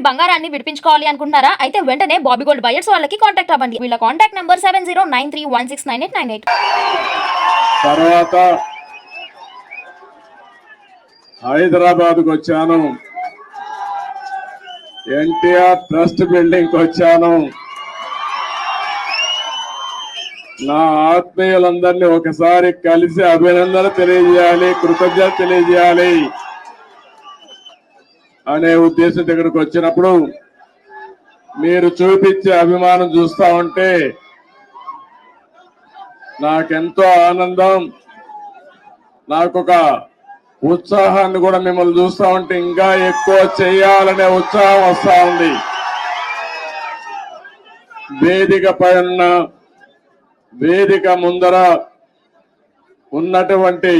మీ బంగారాన్ని విడిపించుకోవాలి అనుకుంటున్నారా? అయితే వెంటనే బాబీ గోల్డ్ బయర్స్ వాళ్ళకి కాంటాక్ట్ అవ్వండి. వీళ్ళ contact number seven zero nine three one six nine eight nine eight తర్వాత హైదరాబాద్కు వచ్చాను ఎన్టీఆర్ ట్రస్ట్ బిల్డింగ్ వచ్చాను నా ఆత్మీయులందరినీ ఒకసారి కలిసి అభినందన తెలియజేయాలి కృతజ్ఞత తెలియజేయాలి. అనే ఉద్దేశం దగ్గరకు వచ్చినప్పుడు మీరు చూపించే అభిమానం చూస్తా ఉంటే నాకెంతో ఆనందం నాకొక ఉత్సాహాన్ని కూడా మిమ్మల్ని చూస్తా ఉంటే ఇంకా ఎక్కువ చేయాలనే ఉత్సాహం వస్తా ఉంది. వేదిక పైన వేదిక ముందర ఉన్నటువంటి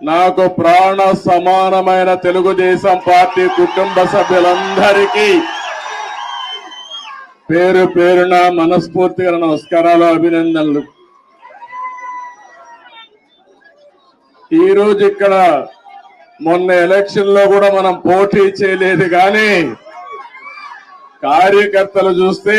నాకు ప్రాణ సమానమైన తెలుగుదేశం పార్టీ కుటుంబ సభ్యులందరికీ పేరు పేరున మనస్ఫూర్తిగా నమస్కారాలు అభినందనలు. ఈరోజు ఇక్కడ మొన్న ఎలక్షన్లో కూడా మనం పోటీ చేయలేదు కానీ కార్యకర్తలు చూస్తే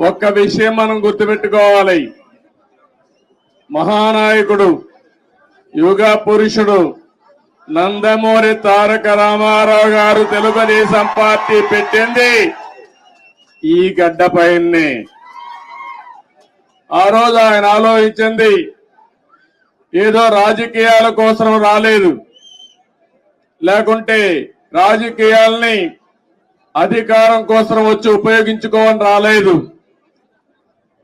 ఒక్క విషయం మనం గుర్తుపెట్టుకోవాలి. మహానాయకుడు యుగ పురుషుడు నందమూరి తారక రామారావు గారు తెలుగుదేశం పార్టీ పెట్టింది. ఈ గడ్డపైనే ఆ రోజు ఆయన ఆలోచించింది ఏదో రాజకీయాల కోసం రాలేదు. లేకుంటే రాజకీయాల్ని అధికారం కోసం వచ్చి ఉపయోగించుకోవని రాలేదు.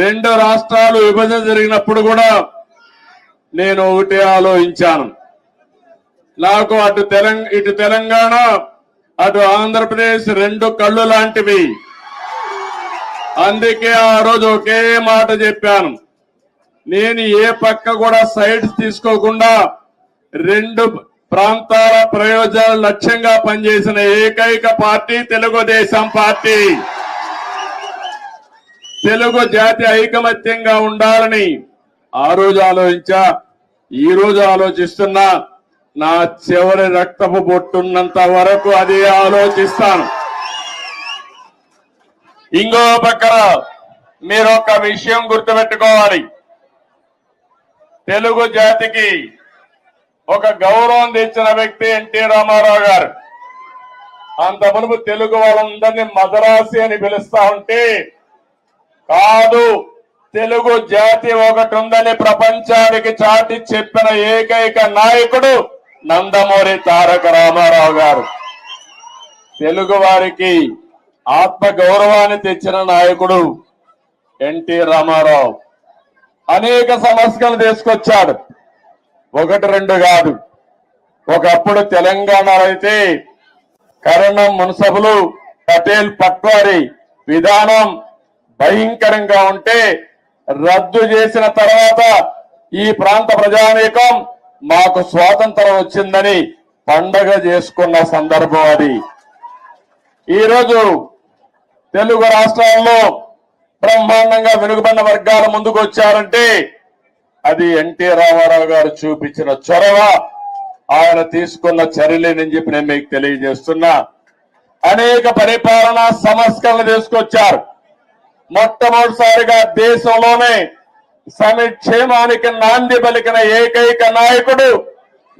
రెండు రాష్ట్రాలు విభజన జరిగినప్పుడు కూడా నేను ఒకటే ఆలోచించాను. నాకు అటు తెలంగాణ ఇటు తెలంగాణ అటు ఆంధ్రప్రదేశ్ రెండు కళ్ళు లాంటివి. అందుకే ఆ రోజు ఒకే మాట చెప్పాను. నేను ఏ పక్క కూడా సైడ్స్ తీసుకోకుండా రెండు ప్రాంతాల ప్రయోజనాలు లక్ష్యంగా పనిచేసిన ఏకైక పార్టీ తెలుగుదేశం పార్టీ. తెలుగు జాతి ఐకమత్యంగా ఉండాలని ఆ రోజు ఆలోచించా ఈ రోజు ఆలోచిస్తున్నా నా చివరి రక్తపు బొట్టున్నంత వరకు అది ఆలోచిస్తాను. ఇంకో పక్కన మీరు ఒక విషయం గుర్తుపెట్టుకోవాలి. తెలుగు జాతికి ఒక గౌరవం తెచ్చిన వ్యక్తి ఎన్టీ రామారావు గారు. అంత మునుపు తెలుగు వాళ్ళందరినీ మదరాసి అని పిలుస్తా ఉంటే కాదు. తెలుగు జాతి ఒకటి ఉందని ప్రపంచానికి చాటి చెప్పిన ఏకైక నాయకుడు నందమూరి తారక రామారావు గారు. తెలుగు వారికి ఆత్మ గౌరవాన్ని తెచ్చిన నాయకుడు ఎన్టీ రామారావు. అనేక సమస్యలు తీసుకొచ్చాడు. ఒకటి రెండు కాదు. ఒకప్పుడు తెలంగాణలో అయితే కరణం మున్సబులు పటేల్ పట్వారి విధానం భయంకరంగా ఉంటే రద్దు చేసిన తర్వాత ఈ ప్రాంత ప్రజానీకం మాకు స్వాతంత్రం వచ్చిందని పండగ చేసుకున్న సందర్భం అది. ఈరోజు తెలుగు రాష్ట్రాల్లో బ్రహ్మాండంగా వెనుకబడిన వర్గాల ముందుకు వచ్చారంటే అది ఎన్టీ రామారావు గారు చూపించిన చొరవ. ఆయన తీసుకున్న చర్యలేనని చెప్పి నేను మీకు తెలియజేస్తున్నా. అనేక పరిపాలనా సంస్కరణలు తీసుకొచ్చారు. మొట్టమొదటిసారిగా దేశంలోనే సమిక్షేమానికి నాంది పలికిన ఏకైక నాయకుడు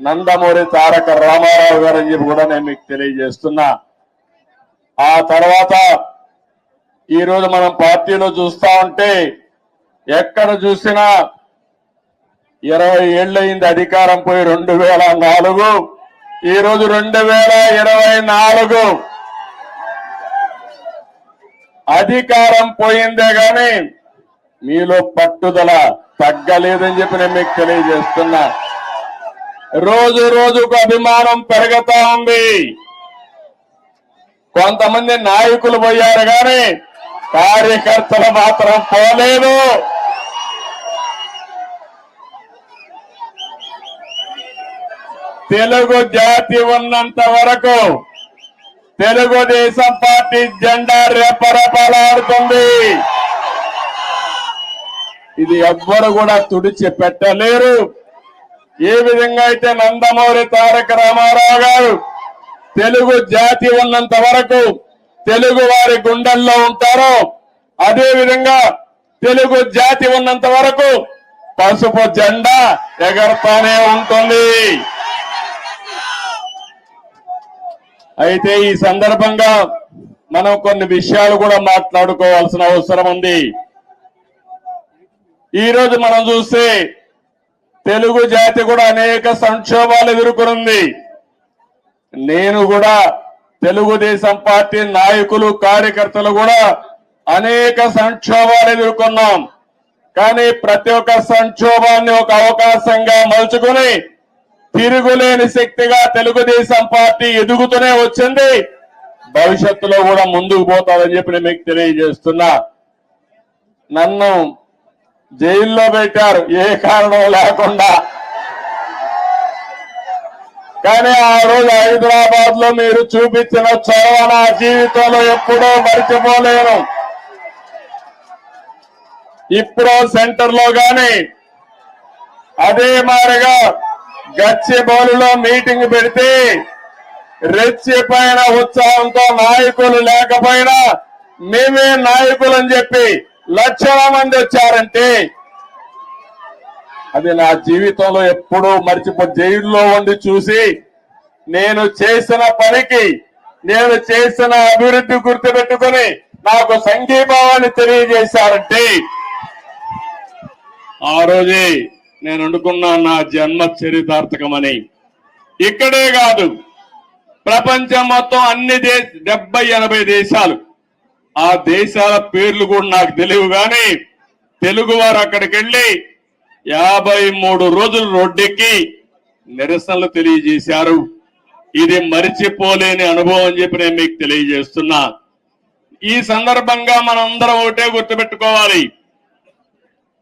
నందమూరి తారక రామారావు గారు అని చెప్పి కూడా నేను మీకు తెలియజేస్తున్నా. ఆ తర్వాత ఈ రోజు మనం పార్టీలో చూస్తా ఉంటే ఎక్కడ చూసినా ఇరవై ఏళ్ళయింది అధికారం పోయి రెండు వేల నాలుగు ఈరోజు రెండు వేల ఇరవై నాలుగు. అధికారం పోయిందే గాని మీలో పట్టుదల తగ్గలేదని చెప్పి నేను మీకు తెలియజేస్తున్నా. రోజు రోజుకు అభిమానం పెరుగుతా ఉంది. కొంతమంది నాయకులు పోయారు గాని కార్యకర్తలు మాత్రం పోలేదు. తెలుగు జాతి ఉన్నంత వరకు తెలుగుదేశం పార్టీ జెండా రెపరెపలాడుతుంది. ఇది ఎవ్వరు కూడా తుడిచి పెట్టలేరు. ఏ విధంగా అయితే నందమూరి తారక రామారావు గారు తెలుగు జాతి ఉన్నంత వరకు తెలుగు వారి గుండెల్లో ఉంటారో అదే విధంగా తెలుగు జాతి ఉన్నంత వరకు పసుపు జెండా ఎగరతానే ఉంటుంది. అయితే ఈ సందర్భంగా మనం కొన్ని విషయాలు కూడా మాట్లాడుకోవాల్సిన అవసరం ఉంది. ఈ రోజు మనం చూస్తే తెలుగు జాతి కూడా అనేక సంక్షోభాలు ఎదుర్కొనుంది. నేను కూడా తెలుగుదేశం పార్టీ నాయకులు కార్యకర్తలు కూడా అనేక సంక్షోభాలు ఎదుర్కొన్నాం. కానీ ప్రతి ఒక్క సంక్షోభాన్ని ఒక అవకాశంగా మలుచుకుని తిరుగులేని శక్తిగా తెలుగుదేశం పార్టీ ఎదుగుతూనే వచ్చింది. భవిష్యత్తులో కూడా ముందుకు పోతాదని చెప్పి నేను మీకు తెలియజేస్తున్నా. నన్ను జైల్లో పెట్టారు ఏ కారణం లేకుండా. కానీ ఆ రోజు హైదరాబాద్లో మీరు చూపించిన చొరవ నా జీవితంలో ఎప్పుడూ మర్చిపోలేను. ఇప్పుడు సెంటర్లో గాని అదే మారిగా గచ్చిబౌలిలో మీటింగ్ పెడితే రెచ్చిపోయిన ఉత్సాహంతో నాయకులు లేకపోయినా మేమే నాయకులు అని చెప్పి లక్షల మంది వచ్చారంటే అది నా జీవితంలో ఎప్పుడూ మర్చిపో జైల్లో ఉండి చూసి నేను చేసిన పనికి నేను చేసిన అభివృద్ధి గుర్తుపెట్టుకుని నాకు సంఘీభావాన్ని తెలియజేశారంటే ఆ రోజే నేను అనుకున్నా నా జన్మ చరితార్థకమని. ఇక్కడే కాదు ప్రపంచం మొత్తం అన్ని దేశ డెబ్బై ఎనభై దేశాలు. ఆ దేశాల పేర్లు కూడా నాకు తెలియవు కానీ తెలుగు వారు అక్కడికి వెళ్ళి యాభై మూడు రోజులు రోడ్డెక్కి నిరసనలు తెలియజేశారు. ఇది మరిచిపోలేని అనుభవం అని చెప్పి నేను మీకు తెలియజేస్తున్నా. ఈ సందర్భంగా మనందరం ఒకటే గుర్తుపెట్టుకోవాలి.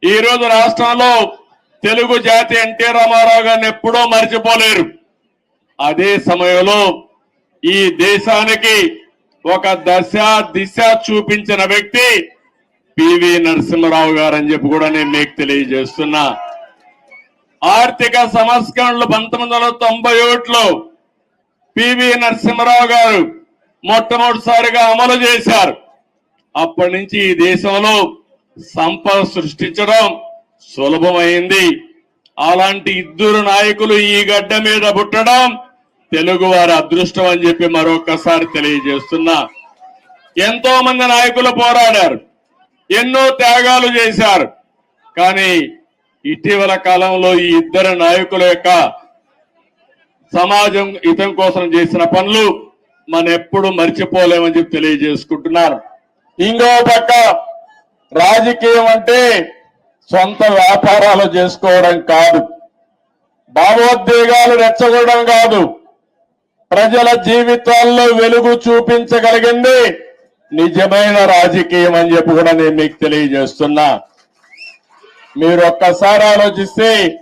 ఈ రోజు రాష్ట్రంలో తెలుగు జాతి ఎన్టీ రామారావు గారిని ఎప్పుడో మర్చిపోలేరు. అదే సమయంలో ఈ దేశానికి ఒక దశ దిశ చూపించిన వ్యక్తి పివి నరసింహరావు గారు అని చెప్పి కూడా నేను మీకు తెలియజేస్తున్నా. ఆర్థిక సంస్కరణలు పంతొమ్మిది వందల తొంభై ఒకటిలో పివి నరసింహరావు గారు మొట్టమొదటిసారిగా అమలు చేశారు. అప్పటి నుంచి ఈ దేశంలో సంపద సృష్టించడం సులభమైంది. అలాంటి ఇద్దరు నాయకులు ఈ గడ్డ మీద పుట్టడం తెలుగు వారి అదృష్టం అని చెప్పి మరొకసారి తెలియజేస్తున్నా. ఎంతో మంది నాయకులు పోరాడారు. ఎన్నో త్యాగాలు చేశారు. కానీ ఇటీవల కాలంలో ఈ ఇద్దరు నాయకుల యొక్క సమాజం హితం కోసం చేసిన పనులు మనం ఎప్పుడు మర్చిపోలేమని చెప్పి తెలియజేసుకుంటున్నారు ఇంకో పక్క రాజకీయం అంటే సొంత వ్యాపారాలు చేసుకోవడం కాదు. భావోద్వేగాలు రెచ్చగొడడం కాదు. ప్రజల జీవితాల్లో వెలుగు చూపించగలిగింది నిజమైన రాజకీయం అని చెప్పి కూడా నేను మీకు తెలియజేస్తున్నా. మీరు ఒక్కసారి ఆలోచిస్తే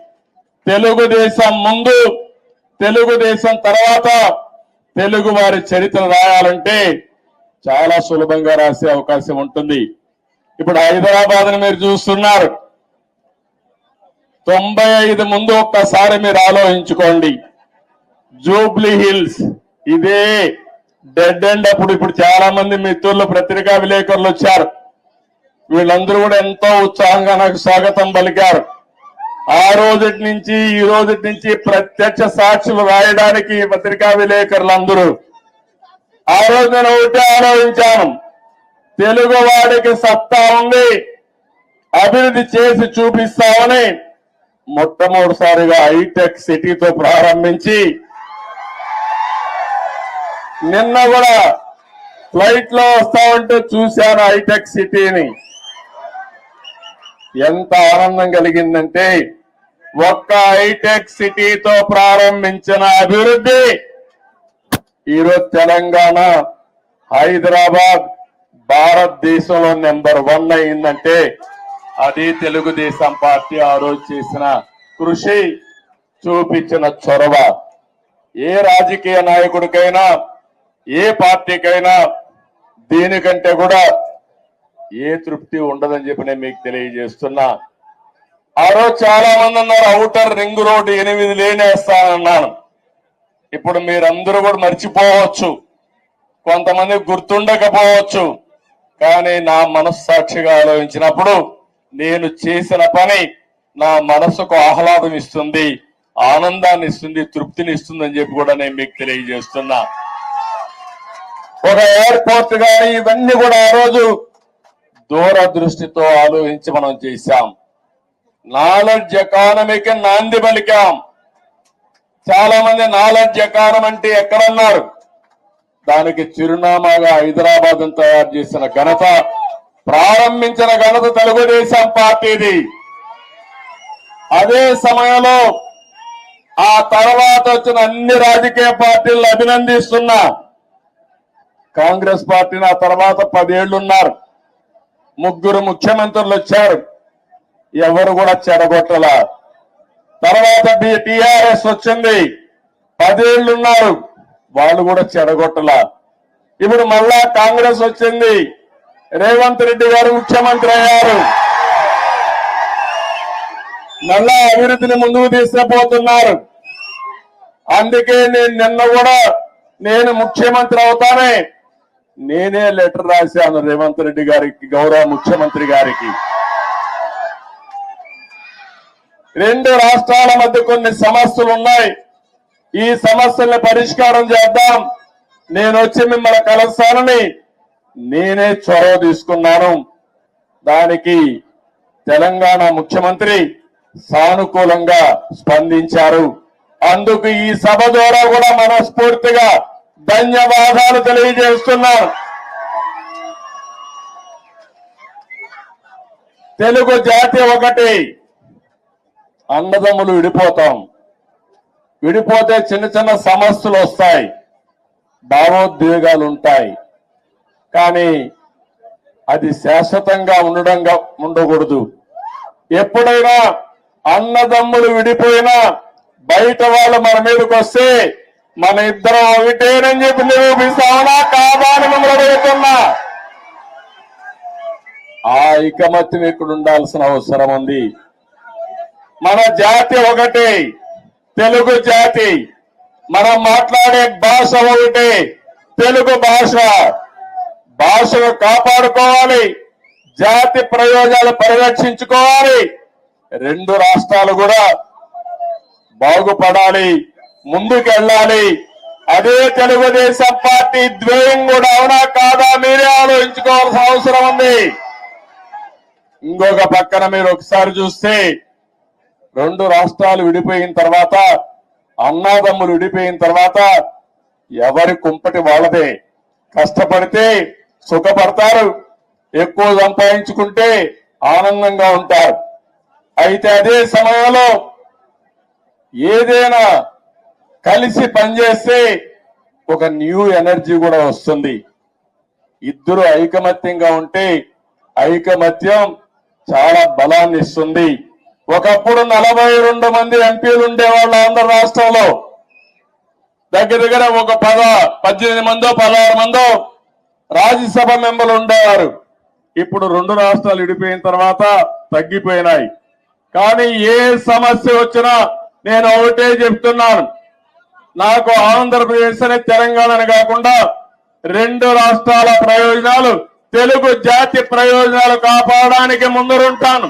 తెలుగుదేశం ముందు తెలుగుదేశం తర్వాత తెలుగు వారి చరిత్ర రాయాలంటే చాలా సులభంగా రాసే అవకాశం ఉంటుంది. ఇప్పుడు హైదరాబాద్ మీరు చూస్తున్నారు. తొంభై ఐదు ముందు ఒక్కసారి మీరు ఆలోచించుకోండి. జూబ్లీ హిల్స్ ఇదే డెడ్ అండ్ అప్పుడు ఇప్పుడు చాలా మంది మిత్రులు పత్రికా విలేకరులు వచ్చారు. వీళ్ళందరూ కూడా ఎంతో ఉత్సాహంగా నాకు స్వాగతం పలికారు. ఆ రోజుటి నుంచి ఈ రోజుటి నుంచి ప్రత్యక్ష సాక్షులు రాయడానికి పత్రికా పత్రికా విలేకరులందరూ. ఆ రోజు నేను ఒకటే ఆలోచించాను. తెలుగు వాడికి సత్తా ఉంది. అభివృద్ధి చేసి చూపిస్తామని మొట్టమొదటిసారిగా హైటెక్ సిటీతో ప్రారంభించి నిన్న కూడా ఫ్లైట్లో వస్తా ఉంటే చూశాను హైటెక్ సిటీని. ఎంత ఆనందం కలిగిందంటే ఒక్క హైటెక్ సిటీతో ప్రారంభించిన అభివృద్ధి ఈరోజు తెలంగాణ హైదరాబాద్ భారతదేశంలో నెంబర్ వన్ అయిందంటే అది తెలుగుదేశం పార్టీ ఆ రోజు చేసిన కృషి చూపించిన చొరవ. ఏ రాజకీయ నాయకుడికైనా ఏ పార్టీకైనా దీనికంటే కూడా ఏ తృప్తి ఉండదని చెప్పి నేను మీకు తెలియజేస్తున్నా. ఆ రోజు చాలా మంది ఉన్నారు అవుటర్ రింగ్ రోడ్డు ఎనిమిది లేనేస్తానన్నాను ఇప్పుడు మీరందరూ కూడా మర్చిపోవచ్చు. కొంతమంది గుర్తుండకపోవచ్చు. కానీ నా మనస్సాక్షిగా ఆలోచించినప్పుడు నేను చేసిన పని నా మనసుకు ఆహ్లాదం ఇస్తుంది ఆనందాన్ని ఇస్తుంది తృప్తిని ఇస్తుంది అని చెప్పి కూడా నేను మీకు తెలియజేస్తున్నా. ఒక ఎయిర్పోర్ట్ కానీ ఇవన్నీ కూడా ఆ రోజు దూరదృష్టితో ఆలోచించి మనం చేశాం. నాలెడ్జ్ ఎకానమీకి నాంది పలికాం. చాలా మంది నాలెడ్జ్ ఎకానం అంటే ఎక్కడన్నారు? దానికి చిరునామాగా హైదరాబాద్ తయారు చేసిన ఘనత ప్రారంభించిన ఘనత తెలుగుదేశం పార్టీది. అదే సమయంలో ఆ తర్వాత వచ్చిన అన్ని రాజకీయ పార్టీలను అభినందిస్తున్నా కాంగ్రెస్ పార్టీని ఆ తర్వాత పదేళ్ళున్నారు ముగ్గురు ముఖ్యమంత్రులు వచ్చారు. ఎవరు కూడా చెడగొట్టల. తర్వాత టిఆర్ఎస్ వచ్చింది. పదేళ్ళున్నారు వాళ్ళు కూడా చెడగొట్టల. ఇప్పుడు మళ్ళా కాంగ్రెస్ వచ్చింది. రేవంత్ రెడ్డి గారు ముఖ్యమంత్రి అయ్యారు. మళ్ళా అభివృద్ధిని ముందుకు తీసుకుపోతున్నారు. అందుకే నేను నిన్న కూడా నేను ముఖ్యమంత్రి అవుతానే. నేనే లెటర్ రాశాను రేవంత్ రెడ్డి గారికి గౌరవ ముఖ్యమంత్రి గారికి. రెండు రాష్ట్రాల మధ్య కొన్ని సమస్యలు ఉన్నాయి. ఈ సమస్యల్ని పరిష్కారం చేద్దాం. నేను వచ్చి మిమ్మల్ని కలుస్తానని నేనే చొరవ తీసుకున్నాను. దానికి తెలంగాణ ముఖ్యమంత్రి సానుకూలంగా స్పందించారు. అందుకు ఈ సభ ద్వారా కూడా మనస్ఫూర్తిగా ధన్యవాదాలు తెలియజేస్తున్నాను. తెలుగు జాతి ఒకటి. అన్నదమ్ములు విడిపోతాం. విడిపోతే చిన్న చిన్న సమస్యలు వస్తాయి. భావోద్వేగాలు ఉంటాయి. కానీ అది శాశ్వతంగా ఉండడంగా ఉండకూడదు. ఎప్పుడైనా అన్నదమ్ములు విడిపోయినా బయట వాళ్ళు మన మీదకి వస్తే మన ఇద్దరం ఒకటేనని చెప్పి నిరూపిస్తామనా కాదా అని మిమ్మల్ని అడుగుతున్నా. ఆ ఐకమత్యం ఇక్కడ ఉండాల్సిన అవసరం ఉంది. మన జాతి ఒకటే తెలుగు జాతి. మనం మాట్లాడే భాష ఒకటే తెలుగు భాష. భాషను కాపాడుకోవాలి జాతి ప్రయోజనాలు పరిరక్షించుకోవాలి. రెండు రాష్ట్రాలు కూడా బాగుపడాలి ముందుకెళ్ళాలి. అదే తెలుగుదేశం పార్టీ ద్వేయం కూడా అవునా కాదా మీరే ఆలోచించుకోవాల్సిన అవసరం ఉంది. ఇంకొక పక్కన మీరు ఒకసారి చూస్తే రెండు రాష్ట్రాలు విడిపోయిన తర్వాత అన్నాదమ్ములు విడిపోయిన తర్వాత ఎవరి కుంపటి వాళ్ళదే? కష్టపడితే సుఖపడతారు. ఎక్కువ సంపాదించుకుంటే ఆనందంగా ఉంటారు. అయితే అదే సమయంలో ఏదైనా కలిసి పనిచేస్తే ఒక న్యూ ఎనర్జీ కూడా వస్తుంది. ఇద్దరు ఐకమత్యంగా ఉంటే ఐకమత్యం చాలా బలాన్ని ఇస్తుంది. ఒకప్పుడు నలభై రెండు మంది ఎంపీలు ఉండేవాళ్ళు ఆంధ్ర రాష్ట్రంలో. దగ్గర దగ్గర ఒక పద పద్దెనిమిది మందో పదహారు మందో రాజ్యసభ మెంబర్లు ఉండేవారు. ఇప్పుడు రెండు రాష్ట్రాలు విడిపోయిన తర్వాత తగ్గిపోయినాయి. కానీ ఏ సమస్య వచ్చినా నేను ఒకటే చెప్తున్నాను. నాకు ఆంధ్రప్రదేశ్ అనే తెలంగాణ అని కాకుండా రెండు రాష్ట్రాల ప్రయోజనాలు తెలుగు జాతి ప్రయోజనాలు కాపాడడానికి ముందరుంటాను.